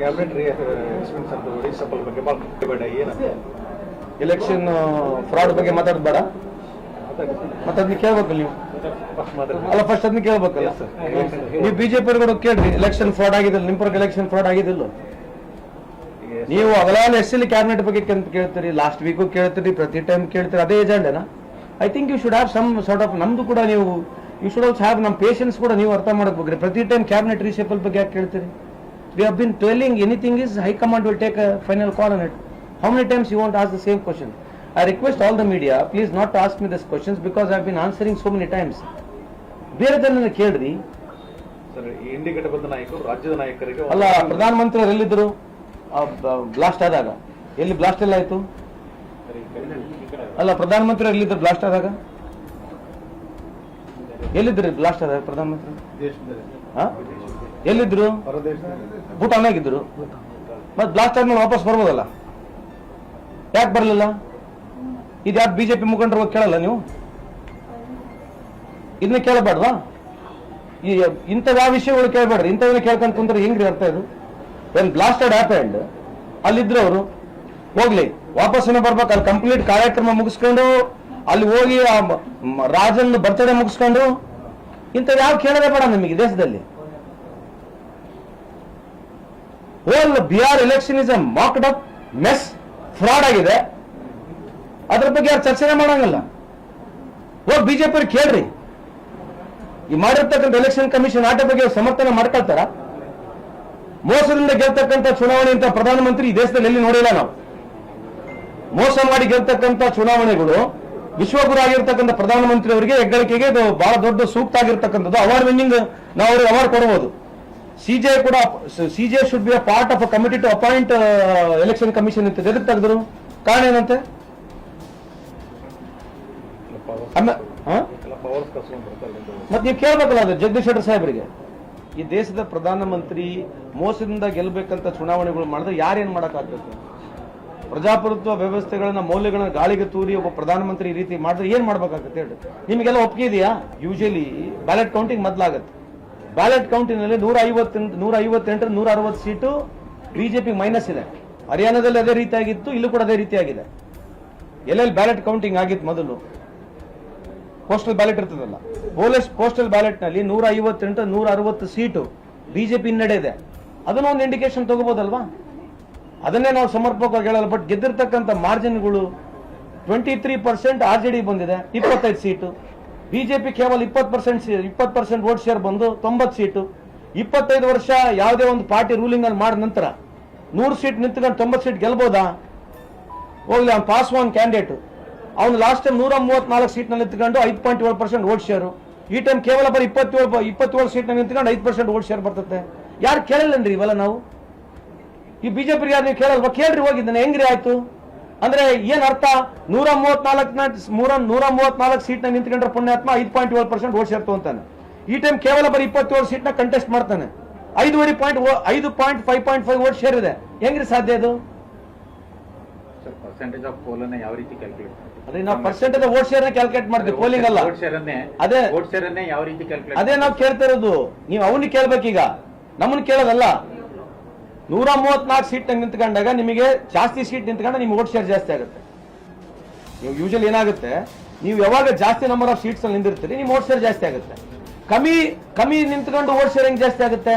Cabinet expense ಅಂತ ಬಗ್ಗೆ ಭಾಳ ಬೇಡ ಏನು? ಎಲೆಕ್ಷನ್ ಫ್ರಾಡ್ ಬಗ್ಗೆ ಮಾತಾಡೋದು ಬೇಡ ಮತ್ತೆ ಅದನ್ನ ಕೇಳ್ಬೇಕು ನೀವು? ಅಲ್ಲ ಫಸ್ಟ್ ಅದನ್ನ ಕೇಳ್ಬೇಕಲ್ಲ? ನೀವು ಬಿಜೆಪಿ ಕೂಡ ಕೇಳ್ರಿ ಎಲೆಕ್ಷನ್ ಫ್ರಾಡ್ ಆಗಿದಿಲ್ಲ ನಿಮ್ಮ ಪರಕ್ಕೆ ಎಲೆಕ್ಷನ್ ಫ್ರಾಡ್ ಆಗಿದಿಲ್ಲ ನೀವು ಅಗಲಾಲ ಎಸ್ ಎಲ್ ಕ್ಯಾಬಿನೆಟ್ ಬಗ್ಗೆ ಅಂತ ಕೇಳ್ತೀರಿ ಲಾಸ್ಟ್ ವೀಕು ಕೇಳ್ತೀರಿ ಪ್ರತಿ ಟೈಮ್ ಕೇಳ್ತೀರಿ ಅದೇ ಏಜೆಂಡೇನಾ I think you should have some sort of ನಮ್ದು ಕೂಡ ನೀವು ಯು ಶುಡ್ ಆಲ್ಸೋ ಹ್ಯಾವ್ ನಮ್ಮ ಪೇಷನ್ಸ್ ಕೂಡ ನೀವು ಅರ್ಥ ಮಾಡಬೇಕು ಪ್ರತಿ ಟೈಮ್ ಕ್ಯಾಬಿನೆಟ್ ರೀಶೇಪಲ್ ಬಗ್ಗೆ ಯಾಕೆ ಕೇಳ್ತೀರಿ? We have been telling anything is high command will take a final call on it how many times you want ask the same question I request all the media please not to ask me this questions because I been answering so many times ಬೇರೆದನ್ನ ಕೇಳ್ರಿ. Sir ಈ ನಾಯಕರು ರಾಜ್ಯದ ನಾಯಕರಿಗೆ ಅಲ್ಲ Pradhan Mantri ಎಲ್ಲಿದ್ದರು blast ಆದಾಗ. ಎಲ್ಲಿ blast ಎಲ್ಲ ಆಯ್ತು? ಅಲ್ಲ ಪ್ರಧಾನಮಂತ್ರಿ ಎಲ್ಲಿದ್ರು ಬ್ಲಾಸ್ಟ್ ಆದಾಗ ಎಲ್ಲಿದ್ರಿ ಬ್ಲಾಸ್ಟ್ ಆದಾಗ ಪ್ರಧಾನಮಂತ್ರಿ? ಎಲ್ಲಿದ್ರು? ಭೂತಾನ್ ಭೂಟಾನಾಗಿದ್ರು ಮತ್ತೆ ಬ್ಲಾಸ್ಟ್ ಆದ್ಮೇಲೆ ವಾಪಸ್ ಬರ್ಬೋದಲ್ಲ? ಯಾಕೆ ಬರಲಿಲ್ಲ? ಇದು ಯಾಕೆ ಬಿಜೆಪಿ ಮುಖಂಡರು ಹೋಗಿ ಕೇಳಲ್ಲ ನೀವು? ಇದನ್ನ ಕೇಳಬಾರ್ದಾ? ಈ ಇಂಥ ಯಾವ ವಿಷಯಗಳು ಕೇಳಬೇಡ್ರಿ ಇಂಥವನ್ನ ಕೇಳ್ಕೊಂಡು ಕುಂದ್ರೆ ಹೆಂಗ್ರಿ ಅರ್ಥ ಇದು? ಏನ್ ಬ್ಲಾಸ್ಟೆಡ್ ಹ್ಯಾಪೆಂಡ್ ಅಲ್ಲಿದ್ರು ಅವರು, ಹೋಗ್ಲಿ, ವಾಪಸ್ ಏನೋ ಬರ್ಬೇಕು, ಅಲ್ಲಿ ಕಂಪ್ಲೀಟ್ ಕಾರ್ಯಕ್ರಮ ಮುಗಿಸ್ಕೊಂಡು, ಅಲ್ಲಿ ಹೋಗಿ ರಾಜನ್ ಬರ್ತಡೇ ಮುಗಿಸ್ಕೊಂಡು ಇಂಥದ್ದು ಯಾವ ಕೇಳೋದೇ ಬೇಡ ನಿಮಗೆ ದೇಶದಲ್ಲಿ. Whole our election is a mocked up mess fraud ಆಗಿದೆ. ಅದ್ರ ಬಗ್ಗೆ ಯಾರು ಚರ್ಚೆನೆ ಮಾಡಂಗಿಲ್ಲ. ಹೋಗಿ ಬಿಜೆಪಿ ಕೇಳ್ರಿ. ಈ ಮಾಡಿರ್ತಕ್ಕಂಥ ಎಲೆಕ್ಷನ್ ಕಮಿಷನ್ ಆಟ ಬಗ್ಗೆ ಸಮರ್ಥನೆ ಮಾಡ್ಕೊಳ್ತಾರ. ಮೋಸದಿಂದ ಗೆಲ್ತಕ್ಕಂಥ ಚುನಾವಣೆ ಅಂತ ಪ್ರಧಾನಮಂತ್ರಿ ಈ ದೇಶದಲ್ಲಿ ಎಲ್ಲಿ ನೋಡಿಲ್ಲ ನಾವು. ಮೋಸ ಮಾಡಿ ಗೆಲ್ತಕ್ಕಂಥ ಚುನಾವಣೆಗಳು ವಿಶ್ವಗುರು ಆಗಿರ್ತಕ್ಕಂಥ ಪ್ರಧಾನಮಂತ್ರಿ ಅವರಿಗೆ ಹೆಗ್ಗಳಿಕೆಗೆ ಬಹಳ ದೊಡ್ಡ ಸೂಕ್ತ ಆಗಿರ್ತಕ್ಕಂಥದ್ದು. ಅವಾರ್ಡ್ ವಿನ್ನಿಂಗ್ ನಾವು ಅವ್ರಿಗೆ ಅವಾರ್ಡ್ ಕೊಡಬಹುದು ಸಿಜೆ ಕೂಡ CJ should be a part of a committee to appoint election commission ಅಂತ ಎದಕ್ಕೆ ತೆಗೆದ್ರು? ಕಾರಣ ಏನಂತೆ. ಮತ್ತೆ ನೀವು ಕೇಳ್ಬೇಕಲ್ಲ ಅದು ಜಗದೀಶ್ ಶೆಟ್ಟರ್ ಸಾಹೇಬರಿಗೆ. ಈ ದೇಶದ ಪ್ರಧಾನಮಂತ್ರಿ ಮೋಸದಿಂದ ಗೆಲ್ಲಬೇಕಂತ ಚುನಾವಣೆಗಳು ಮಾಡಿದ್ರೆ ಯಾರೇನ್ ಮಾಡಕ್ಕಾಗ್ಬೇಕು? ಪ್ರಜಾಪ್ರಭುತ್ವ ವ್ಯವಸ್ಥೆಗಳನ್ನ, ಮೌಲ್ಯಗಳನ್ನ ಗಾಳಿಗೆ ತೂರಿ ಒಬ್ಬ ಪ್ರಧಾನಮಂತ್ರಿ ಈ ರೀತಿ ಮಾಡಿದ್ರೆ ಏನ್ ಮಾಡ್ಬೇಕಾಗತ್ತೆ ಹೇಳಿ? ನಿಮಗೆಲ್ಲ ಒಪ್ಪಿಗೆ ಇದೆಯಾ? ಯೂಶಲಿ ಬ್ಯಾಲೆಟ್ ಕೌಂಟಿಂಗ್ ಮೊದಲಾಗತ್ತೆ. ಬ್ಯಾಲೆಟ್ ಕೌಂಟಿನಲ್ಲಿ ನೂರ ಐವತ್ತೆಂಟು ನೂರ ಐವತ್ತೆಂಟು ನೂರ ಅರವತ್ತು ಸೀಟು ಬಿಜೆಪಿ ಮೈನಸ್ ಇದೆ. ಹರಿಯಾಣದಲ್ಲಿ ಅದೇ ರೀತಿಯಾಗಿತ್ತು, ಇಲ್ಲೂ ಕೂಡ ಅದೇ ರೀತಿಯಾಗಿದೆ. ಎಲ್ಲೆಲ್ಲಿ ಬ್ಯಾಲೆಟ್ ಕೌಂಟಿಂಗ್ ಆಗಿತ್ತು ಮೊದಲು? ಪೋಸ್ಟಲ್ ಬ್ಯಾಲೆಟ್ ಇರ್ತದಲ್ಲ. ಪೋಲಿಸ್ ಪೋಸ್ಟಲ್ ಬ್ಯಾಲೆಟ್ನಲ್ಲಿ ನೂರ ಐವತ್ತೆಂಟು ನೂರ ಅರವತ್ತು ಸೀಟು ಬಿಜೆಪಿ ಹಿನ್ನಡೆ ಇದೆ. ಅದನ್ನು ಒಂದು ಇಂಡಿಕೇಶನ್ ತಗೋಬೋದಲ್ವಾ? ಅದನ್ನೇ ನಾವು ಸಮರ್ಪಕವಾಗಿ ಹೇಳಲ್ಲ ಬಟ್ ಗೆದ್ದಿರ್ತಕ್ಕಂಥ ಮಾರ್ಜಿನ್ಗಳು twenty three percent R J D ಬಂದಿದೆ, ಇಪ್ಪತ್ತೈದು ಸೀಟು. ಬಿಜೆಪಿ ಕೇವಲ ಇಪ್ಪತ್ತು ಪರ್ಸೆಂಟ್ ಇಪ್ಪತ್ತು ಪರ್ಸೆಂಟ್ ವೋಟ್ ಶೇರ್ ಬಂದು ತೊಂಬತ್ತು ಸೀಟು. ಇಪ್ಪತ್ತೈದು ವರ್ಷ ಯಾವುದೇ ಒಂದು ಪಾರ್ಟಿ ರೂಲಿಂಗ್ ಅಲ್ಲಿ ಮಾಡಿದ ನಂತರ ನೂರು ಸೀಟ್ ನಿಂತ್ಕೊಂಡು ತೊಂಬತ್ತು ಸೀಟ್ ಗೆಲ್ಬೋದಾ? ಹೋಗ್ಲಿ, ಅವ್ನು ಪಾಸ್ ಒನ್ ಕ್ಯಾಂಡಿಡೇಟ್ ಅವ್ನು ಲಾಸ್ಟ್ ಟೈಮ್ ನೂರ ಮೂವತ್ನಾಲ್ಕು ಸೀಟ್ನಲ್ಲಿ ನಿಂತ್ಕೊಂಡು ಐದು ಪಾಯಿಂಟ್ ಏಳು ಪರ್ಸೆಂಟ್ ವೋಟ್ ಶೇರು ಈ ಟೈಮ್ ಕೇವಲ ಬರೀ ಇಪ್ಪತ್ತೇಳು ಇಪ್ಪತ್ತೇಳು ಸೀಟ್ನಲ್ಲಿ ನಿಂತ್ಕೊಂಡು ಐದು ಪರ್ಸೆಂಟ್ ವೋಟ್ ಶೇರ್ ಬರ್ತದೆ ಯಾರು ಕೇಳಿಲ್ಲನ್ರಿ ಇವೆಲ್ಲ ನಾವು? ಈ ಬಿಜೆಪಿ ಯಾರು ನೀವು ಕೇಳಲ್ವಾ? ಕೇಳ್ರಿ, ಹೋಗಿದ್ದಾನೆ. ಹೆಂಗ್ರಿ ಆಯ್ತು? ಅಂದ್ರೆ ಏನ್ ಅರ್ಥ? ನೂರ ಮೂವತ್ನಾಲ್ಕನ ಮೂರ ನೂರ ಮೂವತ್ನಾಲ್ಕು ಸೀಟ್ನ ನಿಂತ್ಕೊಂಡ್ರೆ ಪುಣ್ಯಾತ್ಮ ಐದು ಪಾಯಿಂಟ್ ಏಳು ಪರ್ಸೆಂಟ್ ಓಟ್ ಸೇರ್ತು ಅಂತಾನೆ. ಈ ಟೈಮ್ ಕೇವಲ ಬರೀ ಇಪ್ಪತ್ತೇಳು ಸೀಟ್ನ ಕಂಟೆಸ್ಟ್ ಮಾಡ್ತಾನೆ. ಐದುವರೆ ಪಾಯಿಂಟ್ ಐದು point five point five vote share ಇದೆ ಹೆಂಗ್ರಿ ಸಾಧ್ಯ ಅದು? ಪರ್ಸೆಂಟೇಜ್ ಆಫ್ ಪೋಲ್ ಅನ್ನ ಯಾವ ರೀತಿ ಕ್ಯಾಲ್ಕುಲೇಟ್ ಅದೇ ನಾವು ಪರ್ಸೆಂಟೇಜ್ ವೋಟ್ ಶೇರ್ ಕ್ಯಾಲ್ಕುಲೇಟ್ ಮಾಡ್ತೀವಿ ಪೋಲಿಂಗ್ ಅಲ್ಲ. ವೋಟ್ ಶೇರ್ ಅನ್ನೇ ಅದೇ. ಶೇರ್ ಯಾವ ರೀತಿ ಕ್ಯಾಲ್ಕುಲೇಟ್ ಅದೇ ನಾವು ಕೇಳ್ತಾ ಇರೋದು. ನೀವು ಅವನಿಗೆ ಕೇಳ್ಬೇಕೀಗ. ನಮ್ಮನ್ನ ಕೇಳೋದಲ್ಲ. ನೂರ ಮೂವತ್ನಾಲ್ಕು ಸೀಟ್ ನಿಂತ್ಕೊಂಡಾಗ ನಿಮಗೆ ಜಾಸ್ತಿ ಸೀಟ್ ನಿಂತ್ಕೊಂಡ ನಿಮ್ಗೆ ಓಟ್ ಶೇರ್ ಜಾಸ್ತಿ ಆಗುತ್ತೆ. ನೀವು ಯೂಶಲಿ ಏನಾಗುತ್ತೆ, ನೀವು ಯಾವಾಗ ಜಾಸ್ತಿ ನಂಬರ್ ಆಫ್ ಸೀಟ್ಸ್ ಅಲ್ಲಿ ನಿಂದಿರ್ತೀರಿ ನಿಮ್ ಓಟ್ ಶೇರ್ ಜಾಸ್ತಿ ಆಗುತ್ತೆ. ಕಮ್ಮಿ ಕಮ್ಮಿ ನಿಂತ್ಕೊಂಡು ಓಟ್ ಶೇರ್ ಹೆಂಗ್ ಜಾಸ್ತಿ ಆಗುತ್ತೆ.